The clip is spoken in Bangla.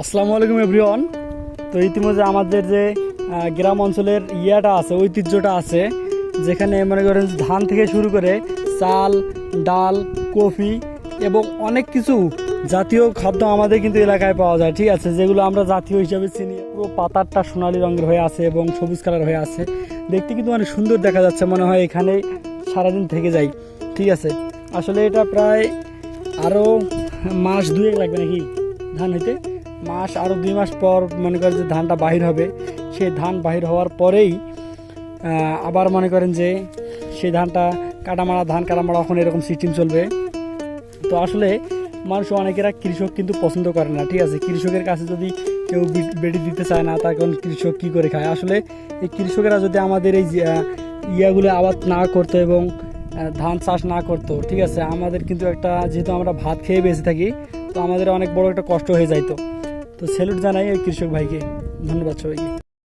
আসসালামু আলাইকুম এভরিওয়ান। তো ইতিমধ্যে আমাদের যে গ্রাম অঞ্চলের ইয়াটা আছে, ঐতিহ্যটা আছে, যেখানে মনে করেন ধান থেকে শুরু করে চাল, ডাল, কফি এবং অনেক কিছু জাতীয় খাদ্য আমাদের কিন্তু এলাকায় পাওয়া যায়, ঠিক আছে? যেগুলো আমরা জাতীয় হিসাবে চিনি। পুরো পাতারটা সোনালী রঙের হয়ে আছে এবং সবুজ কালার হয়ে আছে। দেখতে কিন্তু অনেক সুন্দর দেখা যাচ্ছে, মনে হয় এখানে সারাদিন থেকে যাই, ঠিক আছে? আসলে এটা প্রায় আরও মাস দুয়েক লাগবে নাকি ধান হইতে? মাস আরও দুই মাস পর মনে করেন যে ধানটা বাহির হবে, সেই ধান বাহির হওয়ার পরেই আবার মনে করেন যে সেই ধানটা কাটামারা, ধান কাটামারা, এখন এরকম সিস্টেম চলবে। তো আসলে মানুষ অনেকেরা কৃষক কিন্তু পছন্দ করে না, ঠিক আছে? কৃষকের কাছে যদি কেউ বি- বেড়ি দিতে চায় না তখন কৃষক কী করে খায়? আসলে এই কৃষকেরা যদি আমাদের এই ইয়াগুলো আবাদ না করতো এবং ধান চাষ না করতো, ঠিক আছে? আমাদের কিন্তু একটা, যেহেতু আমরা ভাত খেয়ে বেঁচে থাকি, তো আমাদের অনেক বড় একটা কষ্ট হয়ে যাইতো। তো স্যালুট জানাই ওই কৃষক ভাইকে ধন্যবাদ সবাইকে